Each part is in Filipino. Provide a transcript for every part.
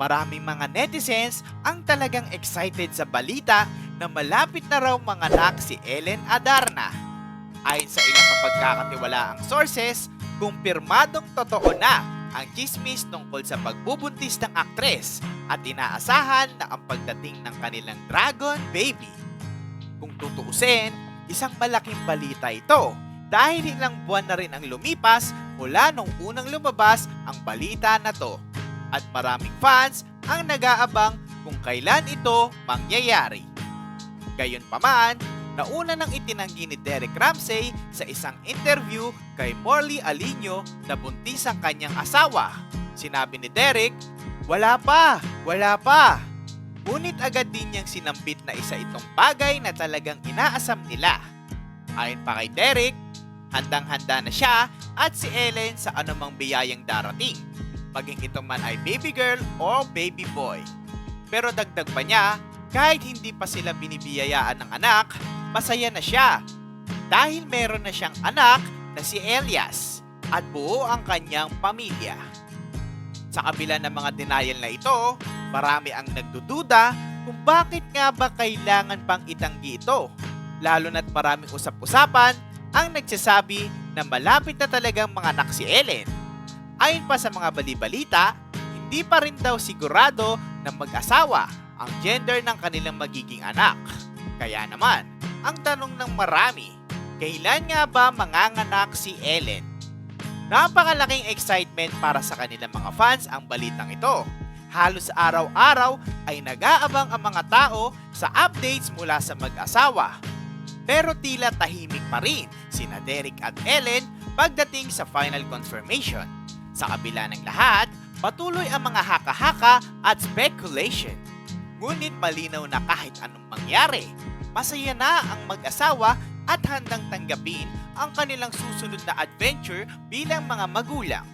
maraming mga netizens ang talagang excited sa balita na malapit na raw manganak si Ellen Adarna. Ayon sa ilang kapagkakatiwalaang sources, kumpirmadong totoo na ang chismis tungkol sa pagbubuntis ng aktres at inaasahan na ang pagdating ng kanilang dragon baby. Kung tutuusin, isang malaking balita ito dahil ilang buwan na rin ang lumipas mula nung unang lumabas ang balita na to. At maraming fans ang nag-aabang kung kailan ito mangyayari. Gayunpaman, nauna nang itinanggi ni Derek Ramsey sa isang interview kay Morley Alinio na buntis ang kanyang asawa. Sinabi ni Derek, wala pa, wala pa. Ngunit agad din niyang sinambit na isa itong bagay na talagang inaasam nila. Ayon pa kay Derek, handang-handa na siya at si Ellen sa anumang biyayang darating, maging ito man ay baby girl o baby boy. Pero dagdag pa niya, kahit hindi pa sila binibiyayaan ng anak, masaya na siya. Dahil meron na siyang anak na si Elias at buo ang kanyang pamilya. Sa kabila ng mga denial na ito, marami ang nagdududa kung bakit nga ba kailangan pang itanggi ito. Lalo na't maraming usap-usapan ang nagsasabi na malapit na talagang mga anak si Ellen. Ayon pa sa mga balibalita, hindi pa rin daw sigurado na mag-asawa ang gender ng kanilang magiging anak. Kaya naman, ang tanong ng marami, kailan nga ba manganganak si Ellen? Napakalaking excitement para sa kanilang mga fans ang balitang ito. Halos araw-araw ay nag-aabang ang mga tao sa updates mula sa mag-asawa. Pero tila tahimik pa rin sina Derek at Ellen pagdating sa final confirmation. Sa kabila ng lahat, patuloy ang mga haka-haka at speculation. Ngunit malinaw na kahit anong mangyari, masaya na ang mag-asawa at handang tanggapin ang kanilang susunod na adventure bilang mga magulang.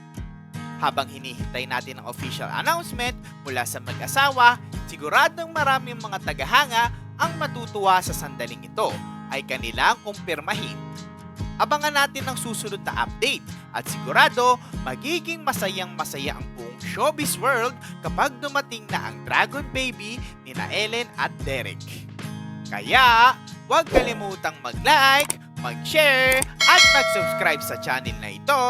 Habang hinihintay natin ang official announcement mula sa mag-asawa, siguradong maraming mga tagahanga ang matutuwa sa sandaling ito ay kanilang kumpirmahin. Abangan natin ang susunod na update at sigurado magiging masayang masaya ang buong showbiz world kapag dumating na ang Dragon Baby ni na Ellen at Derek. Kaya, huwag kalimutang mag-like, mag-share, at mag-subscribe sa channel na ito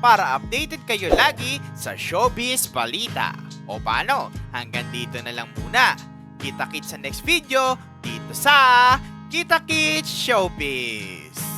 para updated kayo lagi sa showbiz balita. O paano? Hanggang dito na lang muna. Kita-kits sa next video dito sa Kita Kids Showbiz.